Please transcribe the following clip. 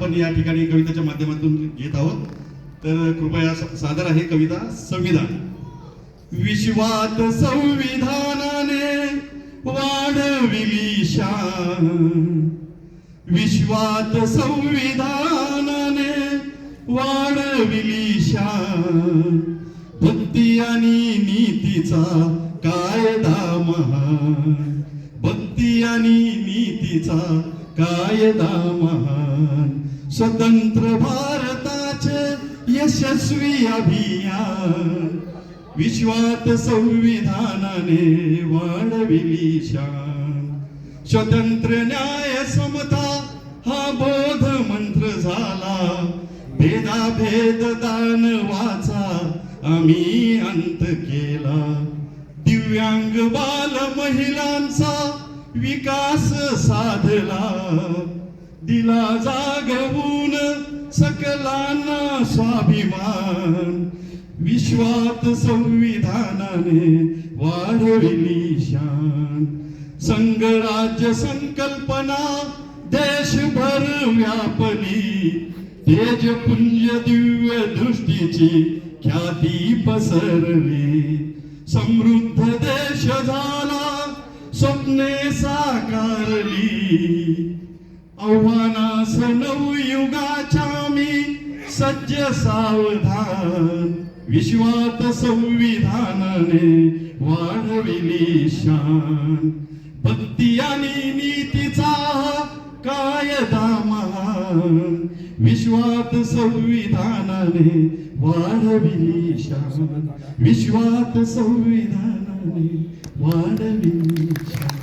आपण या ठिकाणी कवितेच्या माध्यमातून घेत आहोत. तर कृपया सादर आहे कविता संविधान. विश्वात संविधानाने वाढविली शान. विश्वात संविधानाने वाढविली शान. भक्ती आणि नीतीचा कायदा महान. भक्ती आणि नीतीचा कायदा महान. स्वतंत्र भारताचे यशस्वी अभियान. विश्वात संविधानाने वाढविली शान. स्वतंत्र न्याय समता हा बोध मंत्र झाला. भेदाभेद दानवाचा आम्ही अंत केला. दिव्यांग बाल महिलांचा विकास साधला. दिला जागवून सकलांना स्वाभिमान. विश्वात संविधानाने वाढविली शान. संघराज्य संकल्पना देशभर व्यापली. तेजपुंज दिव्य दृष्टीची ख्याती पसरली. समृद्ध देश झाला स्वप्ने साकारली. आव्हानास नवयुगाच्या मी सज्ज सावधान विश्वात संविधानाने वाढविली शान. भक्ती आणि नीतीचा कायदा महान विश्वात संविधानाने वाढविली शान. विश्वात संविधानाने वाढविली शान.